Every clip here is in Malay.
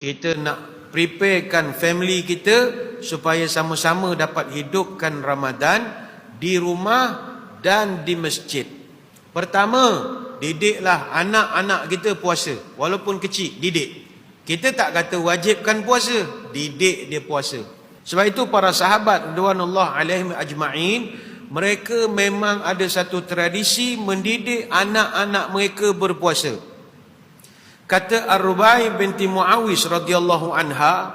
Kita nak preparekan family kita supaya sama-sama dapat hidupkan Ramadan di rumah dan di masjid. Pertama, didiklah anak-anak kita puasa walaupun kecil, didik. Kita tak kata wajibkan puasa, didik dia puasa. Sebab itu para sahabat radhiyallahu alaihim ajma'in mereka memang ada satu tradisi mendidik anak-anak mereka berpuasa. Kata Ar-Rubai binti Muawis radhiyallahu anha,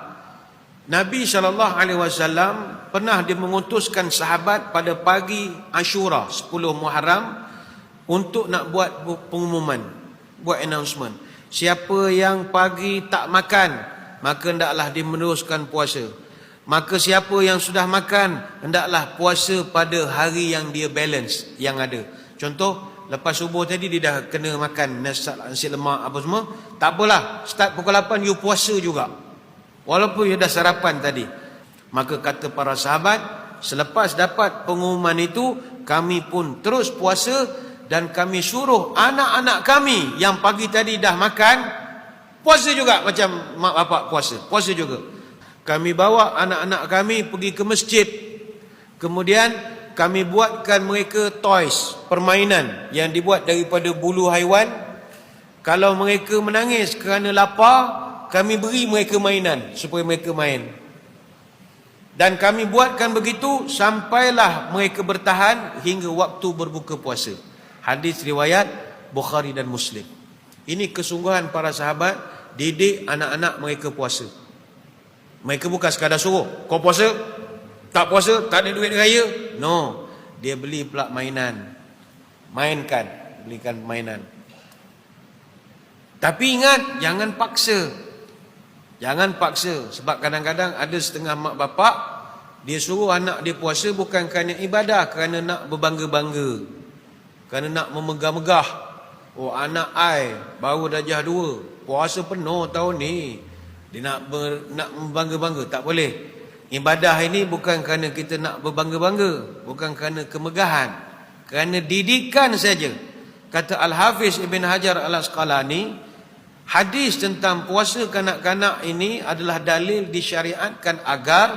Nabi sallallahu alaihi wasallam pernah dia mengutuskan sahabat pada pagi Ashura 10 Muharram untuk nak buat pengumuman, buat announcement. Siapa yang pagi tak makan, maka hendaklah dia meneruskan puasa. Maka siapa yang sudah makan, hendaklah puasa pada hari yang dia balance yang ada. Contoh, Lepas subuh tadi dia dah kena makan nasi, nasi lemak apa semua. Tak apalah. Start pukul 8 you puasa juga. Walaupun you dah sarapan tadi. Maka kata para sahabat. Selepas dapat pengumuman itu. Kami pun terus puasa. Dan kami suruh anak-anak kami. Yang pagi tadi dah makan. Puasa juga macam mak bapak puasa. Puasa juga. Kami bawa anak-anak kami pergi ke masjid. Kemudian kami buatkan mereka toys, permainan yang dibuat daripada bulu haiwan. Kalau mereka menangis kerana lapar, kami beri mereka mainan supaya mereka main. Dan kami buatkan begitu sampailah mereka bertahan hingga waktu berbuka puasa. Hadis riwayat Bukhari dan Muslim. Ini kesungguhan para sahabat didik anak-anak mereka puasa. Mereka bukan sekadar suruh, kau puasa, tak puasa, tak ada duit raya. No. Dia beli pula mainan. Mainkan. Belikan mainan. Tapi ingat, jangan paksa. Jangan paksa. Sebab kadang-kadang ada setengah mak bapak, dia suruh anak dia puasa bukan kerana ibadah, kerana nak berbangga-bangga. Kerana nak memegah-megah. Oh anak ai baru darjah dua. Puasa penuh tahun ni. Dia nak ber, nak membangga-bangga. Tak boleh. Ibadah ini bukan kerana kita nak berbangga-bangga, bukan kerana kemegahan, kerana didikan saja. Kata Al-Hafiz Ibn Hajar Al-Asqalani, hadis tentang puasa kanak-kanak ini adalah dalil disyariatkan agar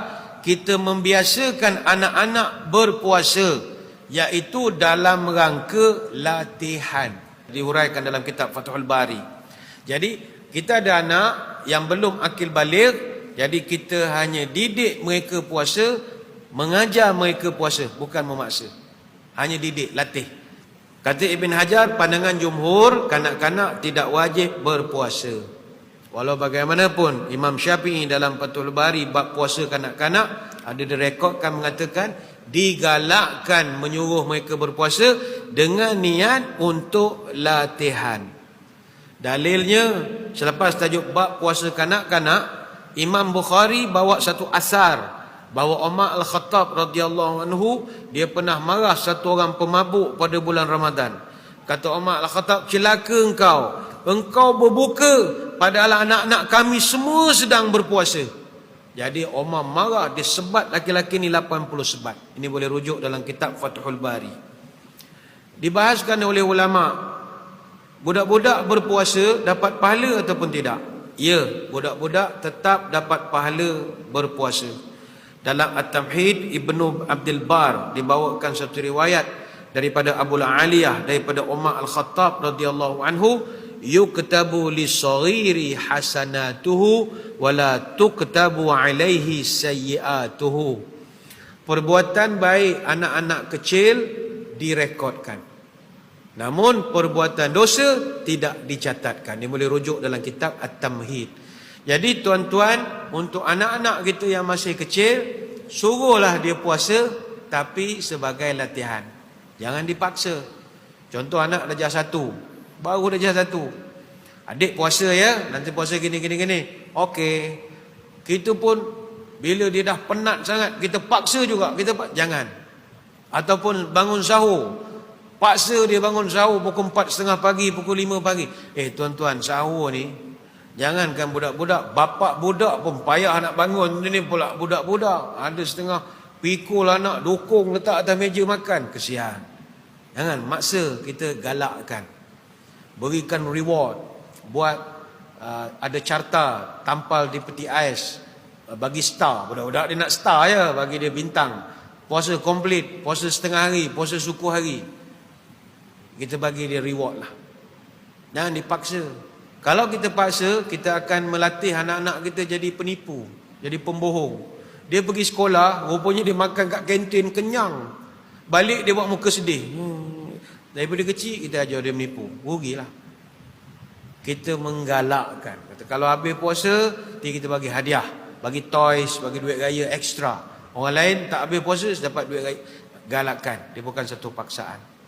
kita membiasakan anak-anak berpuasa iaitu dalam rangka latihan. Dihuraikan dalam kitab Fathul Bari. Jadi, kita ada anak yang belum akil balik jadi kita hanya didik mereka puasa, mengajar mereka puasa, bukan memaksa. Hanya didik, latih. Kata Ibn Hajar, pandangan jumhur, kanak-kanak tidak wajib berpuasa. Walau bagaimanapun, Imam Syafi'i dalam Fathul Bari, bab puasa kanak-kanak, ada direkodkan mengatakan, digalakkan menyuruh mereka berpuasa dengan niat untuk latihan. Dalilnya, selepas tajuk bab puasa kanak-kanak, Imam Bukhari bawa satu asar bahawa Umar Al-Khattab radhiyallahu anhu dia pernah marah satu orang pemabuk pada bulan Ramadan. Kata Umar Al-Khattab, "Celaka engkau. Engkau berbuka padahal anak-anak kami semua sedang berpuasa." Jadi Umar marah dia sebat laki-laki ni 80 sebat. Ini boleh rujuk dalam kitab Fathul Bari. Dibahaskan oleh ulama budak-budak berpuasa dapat pahala ataupun tidak? Ya, budak-budak tetap dapat pahala berpuasa. Dalam At-Tamhid Ibnu Abdul Bar dibawakan satu riwayat daripada Abu Aliyah daripada Umar Al-Khattab radhiyallahu anhu yuktabu lis-saghiri hasanatuhu wala tuktabu alaihi sayyiatuhu. Perbuatan baik anak-anak kecil direkodkan. Namun perbuatan dosa tidak dicatatkan. Dia boleh rujuk dalam kitab At-Tamhid. Jadi tuan-tuan, untuk anak-anak kita yang masih kecil, suruhlah dia puasa tapi sebagai latihan. Jangan dipaksa. Contoh anak darjah satu. Baru darjah satu. Adik puasa ya, nanti puasa gini gini gini. Okey. Kita pun bila dia dah penat sangat, kita paksa juga. Kita pak jangan. Ataupun bangun sahur. Paksa dia bangun sahur pukul 4 setengah pagi, pukul 5 pagi. Eh tuan-tuan, sahur ni, jangankan budak-budak, bapak budak pun payah nak bangun. Ini pula budak-budak. Ada setengah pikul anak, dukung letak atas meja makan. Kesian. Jangan, maksa kita galakkan. Berikan reward. Buat uh, ada carta tampal di peti ais uh, bagi star budak-budak dia nak star ya bagi dia bintang puasa komplit puasa setengah hari puasa suku hari kita bagi dia reward lah jangan dipaksa kalau kita paksa kita akan melatih anak-anak kita jadi penipu jadi pembohong dia pergi sekolah rupanya dia makan kat kantin kenyang balik dia buat muka sedih hmm. daripada kecil kita ajar dia menipu rugilah kita menggalakkan. Kata, kalau habis puasa, nanti kita bagi hadiah. Bagi toys, bagi duit raya ekstra. Orang lain tak habis puasa, dapat duit raya. Galakkan. Dia bukan satu paksaan.